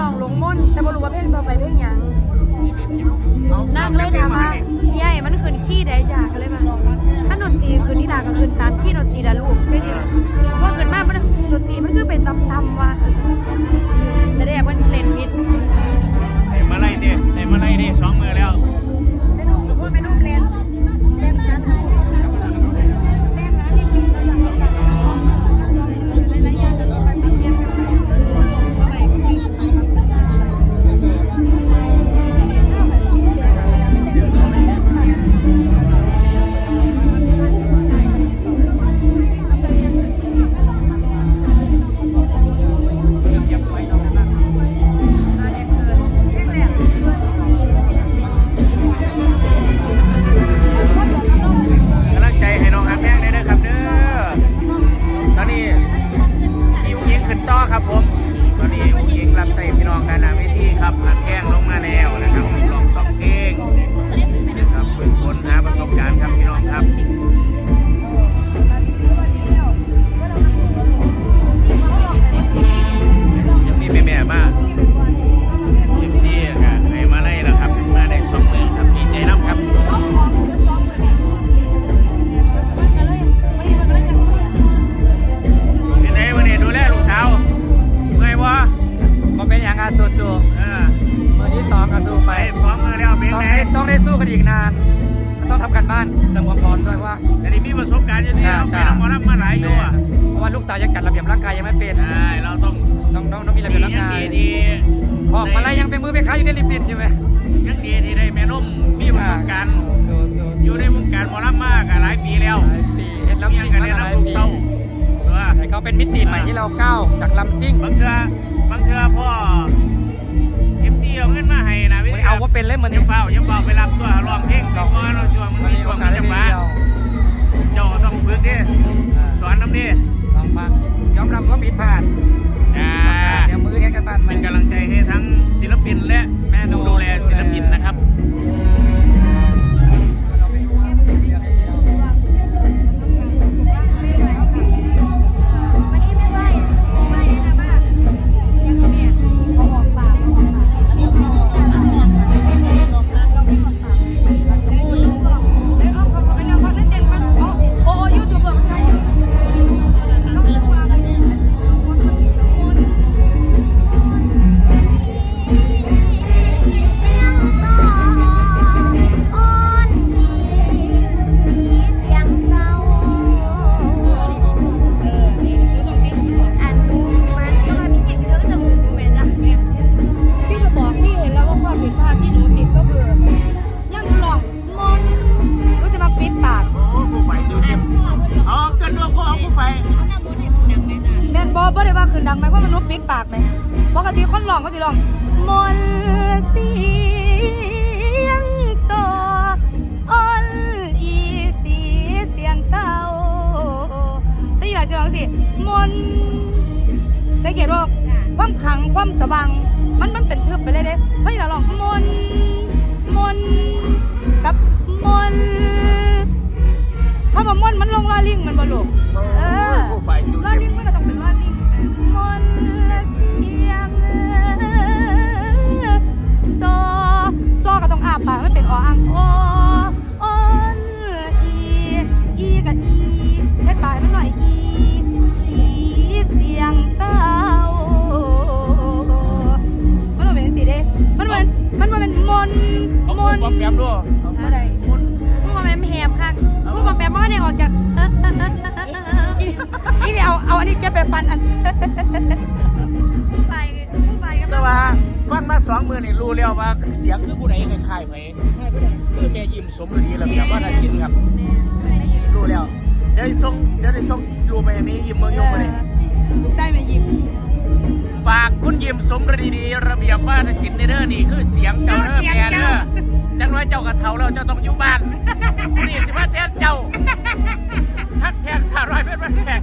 ลองหลงมุ่นแต่บ่รู้ว่าเพลงต่อไปเพลงยังนั่งเลยถามาใหญ่มันคืนขี้ได้จ้ะกันเลยมา บการณ์เยอะแยะไปทำหมอลำมาหลายอยู่อะเพราะว่าลูกสาวยังจัดระเบียบร่างกายยังไม่เป็นใช่เราต้องต้องต้องต้องมีระเบียบร่างยังกายดีดีออกมาแล้วยังเป็นมือเป็นขาอยู่ในลิฟต์ใช่ไหมยังดีที่ได้แม่นุ่มมีประสบการณ์สู้ๆอยู่ในวงการหมอลำมากันหลายปีแล้วหลายปีเห็นแล้วลำยัซิ่งงกันมาเนี่ยหนะลายลูกปีเต้าเออแต่เขาเป็นมิติใหม่ที่เราก้าวจากลำซิ่งบางเทือบางเทือพ่อเอฟซีเอาเงินมาให้นะพี่ไม่เอาว่าเป็นเลยเหมือนยันี้งเฝ้ายังเฝ้าไปรับตัวร้องเพลงไปก่อนเราช่วงมันวันมีนี้ช่โอวงกาสมีได้จังหเดีวะยว เจ้าต้องฝึกดิสอนน้ำดิลองบ้างยอมรับว่าผิดพลาดอ่าเดี๋ยวมือแค่กันบ้านเป็นกำลังใจให้ทั้งศิลปินและแม่ดูแลศิลปินนะครับ ว่าคืนดังไหมเพราะมันนุปิดปากไหมปกติคนลอกก็จะลองมนเสียงตัวอ่อนอีสีเสียงเศร้าแต่อยากจะลองสิมนสังเกตว่าความขังความสว่างมันมันเป็นทึบไปเลยเด้เพราะอยากลองมนมนกับมนถ้าว่ามนมันลงลอลิงมันบ่ลูก ด้วยอะไรพูดมาแปมแหบค่ะพูดมาแปมว่าเนี่ยออกจากเออเออเออเออเอออีนี่เอาเอาอันนี้แกไปฟันอันไปไปกันแต่ว่าฟังมาสองมือนี่รู้แล้วว่าเสียงคือผู้ใดคล้ายๆไผคือแม่ยิ้มสมฤดีระเบียบว่านาชินครับรู้แล้วเดี๋ยวได้ส่งเดี๋ยวได้ส่งรูปไปให้แม่ยิ้มเมืองยกไปเลยใส่มายิ้มฝากคุณยิ้มสมฤดีระเบียบว่านาชินเด้อนี่คือเสียงเจ้าเด้อแม่เด้อ จังน้อยเจ้ากระเทาแล้วเจ้าต้องอยู่บ้านนี่สิว่าแทนเจ้าทักแพงสาร้อยเป็นวันแพง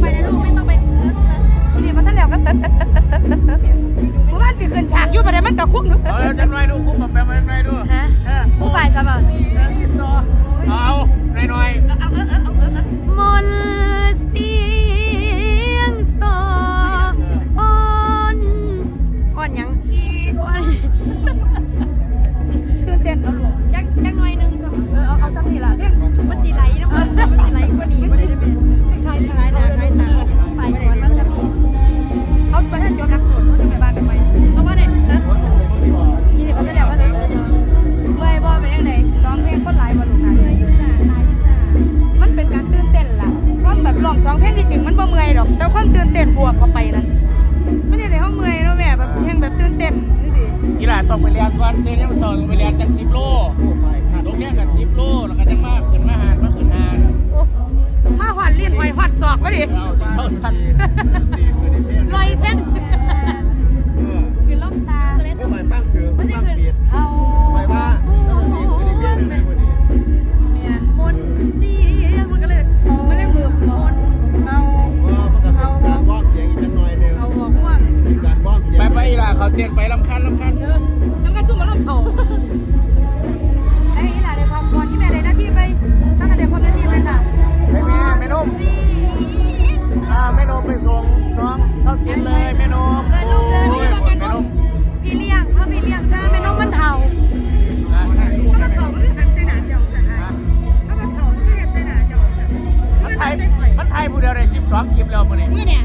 ไปนะลูกไม่ต้องไปทีนี่มันก็แล้วก็เติร์ว่านสิขึ้นฉากอยู่ประเดี๋มันก็คุ้งหนูเออจังอยดูคุ้งกับไปมหน่ไรดูฮะผู้ฝ่ายซะบ่เอาหน่อยหน่อยเอาเออเออเอาเออมนสี อนเดนนี่ยมัสอนไปเรียนจากสิบโลลงเนี่ยจากสิบโลแล้วก็จังมากขึ้นมาหานมาขึ้นหานมาหอนเลี้ยนหอยหอนศอกไปดิเราเศร้าสัตว์ลอยเส้นคือล่องตาก็หมายฟังถือฟังเปียดเอาหมายว่าไปไปล่ะเขาเตียนไปลำคัน งไปส่งน้องเข้ากินเลยแม่นมแม่นมเลยนี่ว่าแม่นมพี่เลี้ยงพ่อพี่เลี้ยงใช่ไหมแม่นมมันเถาถ้ามันเถาก็คือหัหนาเยวจะหายถ้มันเถาก็คืหนไหนาเมันไทยมันไทยผู้เดียวได้ชิปสองชิปแล้วมื้อนี้มื้อเนี่ย